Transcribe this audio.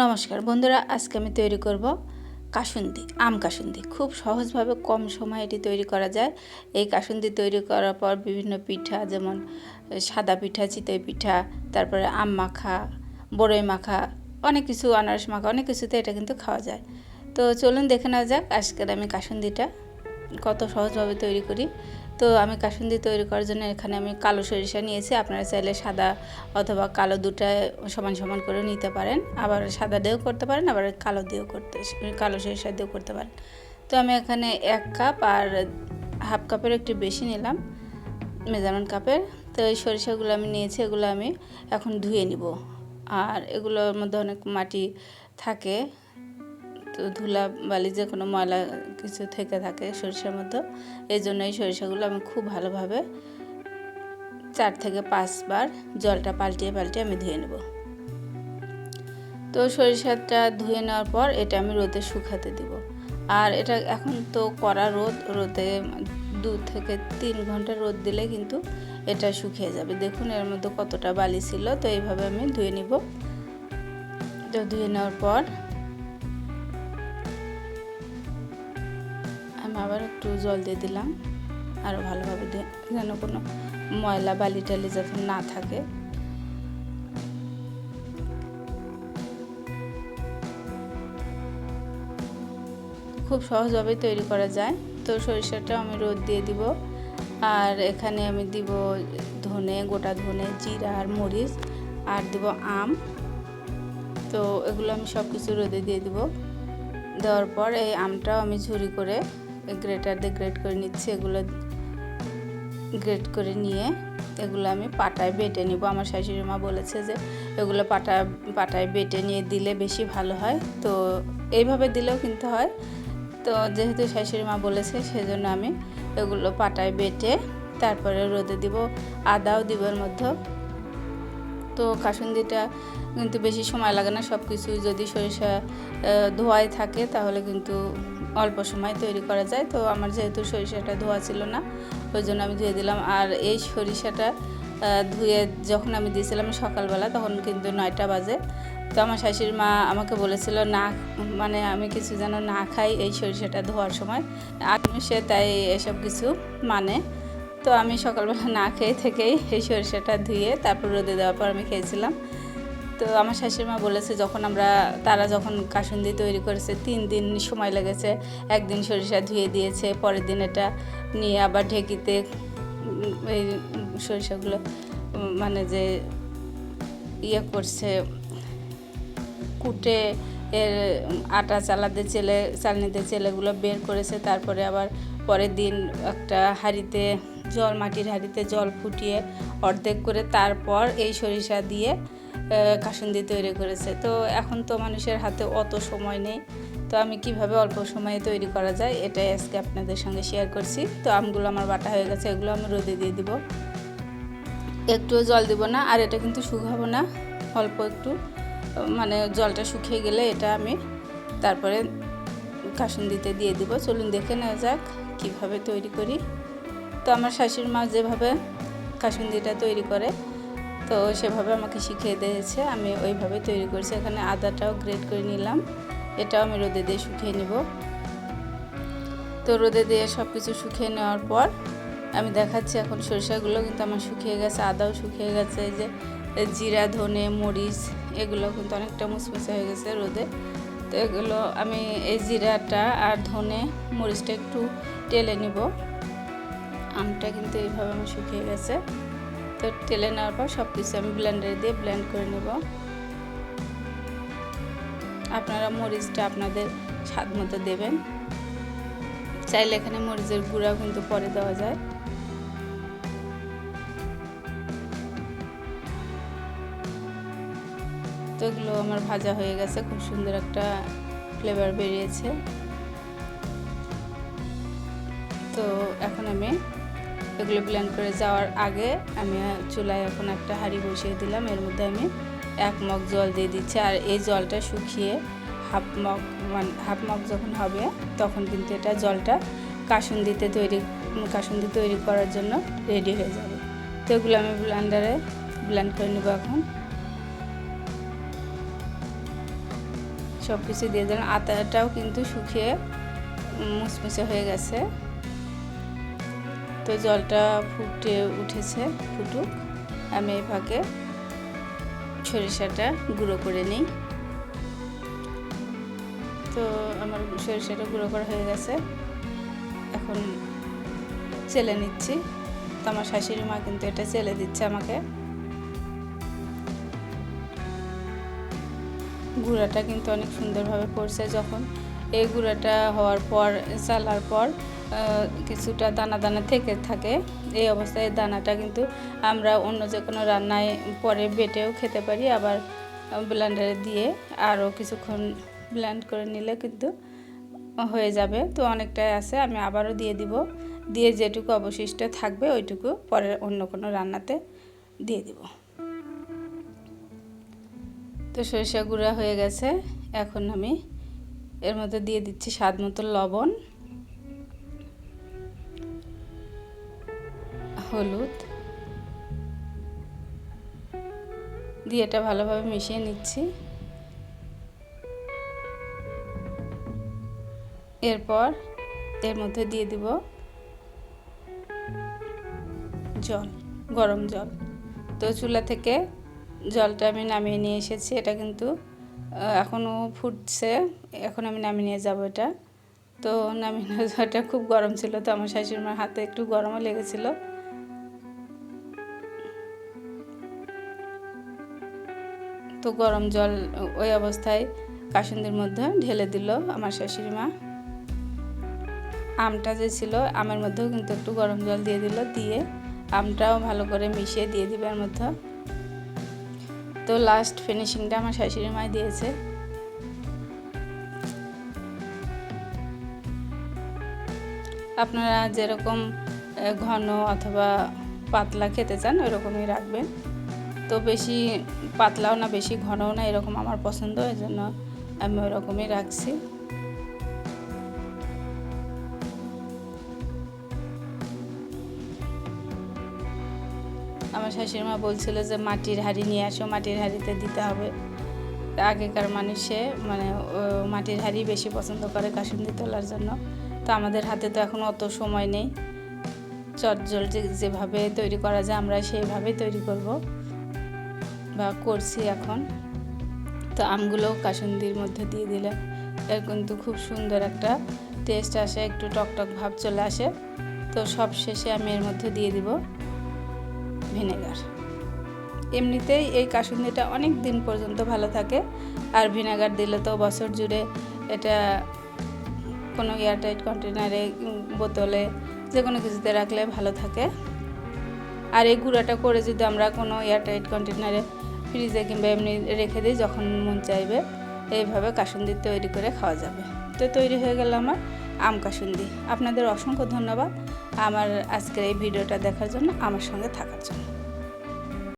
নমস্কার বন্ধুরা, আজকে আমি তৈরি করব কাসুন্দি, আম কাসুন্দি। খুব সহজভাবে কম সময়ে এটি তৈরি করা যায়। এই কাসুন্দি তৈরি করার পর বিভিন্ন পিঠা, যেমন সাদা পিঠা, চিতই পিঠা, তারপরে আম মাখা, বড়ই মাখা, অনেক কিছু, আনারস মাখা, অনেক কিছুতে এটা কিন্তু খাওয়া যায়। তো চলুন দেখে নেওয়া যাক আজকের আমি কাসুন্দিটা কত সহজভাবে তৈরি করি। তো আমি কাসুন্দি তৈরি করার জন্য এখানে আমি কালো সরিষা নিয়েছি। আপনারা চাইলে সাদা অথবা কালো দুটায় সমান সমান করে নিতে পারেন। আবার সাদা দিয়েও করতে পারেন, আবার কালো দিয়েও করতে কালো সরিষা দিয়েও করতে পারেন। তো আমি এখানে এক কাপ আর হাফ কাপের একটু বেশি নিলাম, মেজারমেন্ট কাপের। তো এই সরিষাগুলো আমি নিয়েছি, এগুলো আমি এখন ধুয়ে নিব। আর এগুলোর মধ্যে অনেক মাটি থাকে। ধুলা বালি যে কোনো ময়লা কিছু থেকে থাকে সরিষার মধ্যে, এই জন্য এই সরিষাগুলো আমি খুব ভালোভাবে চার থেকে পাঁচবার জলটা পাল্টিয়ে পাল্টিয়ে আমি ধুয়ে নেব। তো সরিষাটা ধুয়ে নেওয়ার পর এটা আমি রোদে শুকাতে দিব। আর এটা এখন তো কড়া রোদ, রোদে দু থেকে তিন ঘণ্টা রোদ দিলে কিন্তু এটা শুকিয়ে যাবে। দেখুন এর মধ্যে কতটা বালি ছিল, তো এইভাবে আমি ধুয়ে নিব। তো ধুয়ে নেওয়ার পর আমি আবার একটু জল দিয়ে দিলাম। আরও ভালোভাবে দিয়ে যেন কোনো ময়লা, বালি টালি যাতে না থাকে। খুব সহজভাবে তৈরি করা যায়। তো সরিষাটা আমি রোদ দিয়ে দিব। আর এখানে আমি দিব ধনে, গোটা ধনে, জিরা আর মরিচ। আর দিব আম। তো এগুলো আমি সব কিছু রোদে দিয়ে দিব। দেওয়ার পর এই আমটাও আমি ঝুরি করে গ্রেটার দিয়ে গ্রেট করে নিচ্ছি, এগুলো গ্রেট করে নিয়ে এগুলো আমি পাটায় বেটে নিব। আমার শাশুড়ি মা বলেছে যে এগুলো পাটা, পাটায় বেটে নিয়ে দিলে বেশি ভালো হয়। তো এইভাবে দিলেও কিন্তু হয়। তো যেহেতু শাশুড়ি মা বলেছে, সেজন্য আমি এগুলো পাটায় বেটে তারপরে রোদে দিব, আদাও দিবের মধ্যে। তো কাসুন্দিটা কিন্তু বেশি সময় লাগে না সব কিছু যদি সরিষা ধোয়াই থাকে তাহলে কিন্তু অল্প সময় তৈরি করা যায়। তো আমার যেহেতু সরিষাটা ধোয়া ছিল না, ওই জন্য আমি ধুয়ে দিলাম। আর এই সরিষাটা ধুয়ে যখন আমি দিয়েছিলাম সকালবেলা, তখন কিন্তু নয়টা বাজে। তো আমার শাশুড়ি মা আমাকে বলেছিল, না মানে আমি কিছু যেন না খাই এই সরিষাটা ধোয়ার সময়। আমি সে তাই এসব কিছু মানে। তো আমি সকালবেলা না খেয়ে থেকেই এই সরিষাটা ধুয়ে তারপর রোদে দেওয়ার পর আমি খেয়েছিলাম। তো আমার শাশুড়িমা বলেছে, যখন আমরা, তারা যখন কাসুন্দি তৈরি করেছে, তিন দিন সময় লেগেছে, একদিন সরিষা ধুয়ে দিয়েছে, পরের দিন এটা নিয়ে আবার ঢেকিতে এই সরিষাগুলো মানে যে ইয়ে করছে, কুটে এর আটা চালাতে চেলে, চালনিতে চেলেগুলো বের করেছে, তারপরে আবার পরের দিন একটা হাঁড়িতে, জল, মাটির হাঁড়িতে জল ফুটিয়ে অর্ধেক করে তারপর এই সরিষা দিয়ে কাসুন্দি তৈরি করেছে। তো এখন তো মানুষের হাতে অত সময় নেই। তো আমি কীভাবে অল্প সময়ে তৈরি করা যায়, এটাই আজকে আপনাদের সঙ্গে শেয়ার করছি। তো আমগুলো আমার বাটা হয়ে গেছে, এগুলো আমি রোদে দিয়ে দিব। একটুও জল দিব না, আর এটা কিন্তু শুকাবো না, অল্প একটু। মানে জলটা শুকিয়ে গেলে এটা আমি তারপরে কাসুন্দিতে দিয়ে দিব। চলুন দেখে নেওয়া যাক কীভাবে তৈরি করি। তো আমার শাশুড়ি মা যেভাবে কাসুন্দিটা তৈরি করে তো সেভাবে আমাকে শিখিয়ে দিয়েছে, আমি ওইভাবে তৈরি করছি। এখানে আদাটাও গ্রেট করে নিলাম, এটাও আমি রোদে দিয়ে শুকিয়ে নিব। তো রোদে দিয়ে সব কিছু শুকিয়ে নেওয়ার পর আমি দেখাচ্ছি এখন সরিষাগুলো, কিন্তু আমার শুকিয়ে গেছে, আদাও শুকিয়ে গেছে, এই যে জিরা, ধনে, মরিচ, এগুলো কিন্তু অনেকটা মুসমুসে হয়ে গেছে রোদে। তো এগুলো আমি এই জিরাটা আর ধনে, মরিচটা একটু টেলে নিব। আমটা কিন্তু এইভাবে আমার শুকিয়ে গেছে। তো টেলে নেওয়ার পর সব কিছু আমি ব্লেন্ডারে দিয়ে ব্লেন্ড করে নেব। আপনারা মরিচটা আপনাদের স্বাদ মতো দেবেন। চাইলে এখানে মরিচের গুঁড়াও কিন্তু পরে দেওয়া যায়। তো এগুলো আমার ভাজা হয়ে গেছে, খুব সুন্দর একটা ফ্লেভার বেরিয়েছে। তো এখন আমি এগুলো ব্লেন্ড করে যাওয়ার আগে আমি চুলায় এখন একটা হাঁড়ি বসিয়ে দিলাম। এর মধ্যে আমি এক মগ জল দিয়ে দিচ্ছি। আর এই জলটা শুকিয়ে হাফ মগ মানে হাফ মগ যখন হবে, তখন কিন্তু এটা জলটা কাসুন্দিতে তৈরি, কাসুন্দি তৈরি করার জন্য রেডি হয়ে যাবে। তো এগুলো আমি ব্লেন্ডারে ব্লেন্ড করে নেব এখন। সব কিছু দিয়ে দিলাম। আটাটাও কিন্তু শুকিয়ে মুচমুচে হয়ে গেছে। তো জলটা ফুটে উঠেছে, ফুটুক। আমি এই ফাঁকে সরিষাটা গুঁড়ো করে নিই। তো আমার সরিষাটা গুঁড়ো করা হয়ে গেছে। এখন চেলে নিচ্ছি। তো আমার শাশুড়ি মা কিন্তু এটা চেলে দিচ্ছে আমাকে। গুঁড়াটা কিন্তু অনেক সুন্দরভাবে পড়ছে যখন। এই গুঁড়াটা হওয়ার পর, চালার পর কিছুটা দানা দানা থেকে থাকে। এই অবস্থায় দানাটা কিন্তু আমরা অন্য যে কোনো রান্নায় পরে বেটেও খেতে পারি। আবার ব্লেন্ডারে দিয়ে আরও কিছুক্ষণ ব্লেন্ড করে নিলে কিন্তু হয়ে যাবে। তো অনেকটাই আছে, আমি আবারও দিয়ে দিব। দিয়ে যেটুকু অবশিষ্ট থাকবে, ওইটুকু পরে অন্য কোনো রান্নাতে দিয়ে দিব। তো সরিষা গুঁড়া হয়ে গেছে। এখন আমি এর মধ্যে দিয়ে দিচ্ছি স্বাদ মতো লবণ, হলুদ, দিয়ে এটা ভালোভাবে মিশিয়ে নিচ্ছি। এরপর এর মধ্যে দিয়ে দিব জল, গরম জল। তো চুলা থেকে জলটা আমি নামিয়ে নিয়ে এসেছি, এটা কিন্তু এখনও ফুটছে। এখন আমি নামিয়ে নিয়ে যাব এটা। তো নামিয়ে নিয়ে যাওয়াটা খুব গরম ছিল, তো আমার শাশুড়িমার হাতে একটু গরমও লেগেছিলো। তো গরম জল ওই অবস্থায় কাসুন্দির মধ্যে ঢেলে দিল আমার শাশুড়ি মা আমটা যে ছিল, আমের মধ্যেও কিন্তু একটু গরম জল দিয়ে দিল, দিয়ে আমটাও ভালো করে মিশিয়ে দিয়ে দিবে এর মধ্যে। তো লাস্ট ফিনিশিংটা আমার শাশুড়ি মায় দিয়েছে। আপনারা যেরকম ঘন অথবা পাতলা খেতে চান, ওরকমই রাখবেন। তো বেশি পাতলাও না, বেশি ঘনও না, এরকম আমার পছন্দ এই জন্য আমি ওরকমই রাখছি। আমার শাশুড়ি মা বলছিল যে, মাটির হাঁড়ি নিয়ে আসো, মাটির হাঁড়িতে দিতে হবে। আগেকার মানুষে মানে মাটির হাঁড়ি বেশি পছন্দ করে কাসুন্দি তোলার জন্য। তো আমাদের হাতে তো এখন অত সময় নেই। চটজল যেভাবে তৈরি করা যায়, আমরা সেইভাবেই তৈরি করব বা করছি এখন। তো আমগুলো কাসুন্দির মধ্যে দিয়ে দিলে এর কিন্তু খুব সুন্দর একটা টেস্ট আসে, একটু টকটক ভাব চলে আসে। তো সব শেষে আমি এর মধ্যে দিয়ে দিব। ভিনেগার। এমনিতেই এই কাসুন্দিটা অনেক দিন পর্যন্ত ভালো থাকে, আর ভিনেগার দিলে তো বছর জুড়ে এটা কোনো এয়ারটাইট কন্টেনারে বোতলে যে কোনো কিছুতে রাখলে ভালো থাকে। আর এই গুঁড়াটা করে যদি আমরা কোনো এয়ারটাইট কন্টেনারে ফ্রিজে কিংবা এমনি রেখে দিই, যখন মন চাইবে, এইভাবে কাসুন্দি তৈরি করে খাওয়া যাবে। তো তৈরি হয়ে গেল আমার আম কাসুন্দি আপনাদের অসংখ্য ধন্যবাদ। আমার আজকের এই ভিডিওটা দেখার জন্য আমার সঙ্গে থাকার জন্য।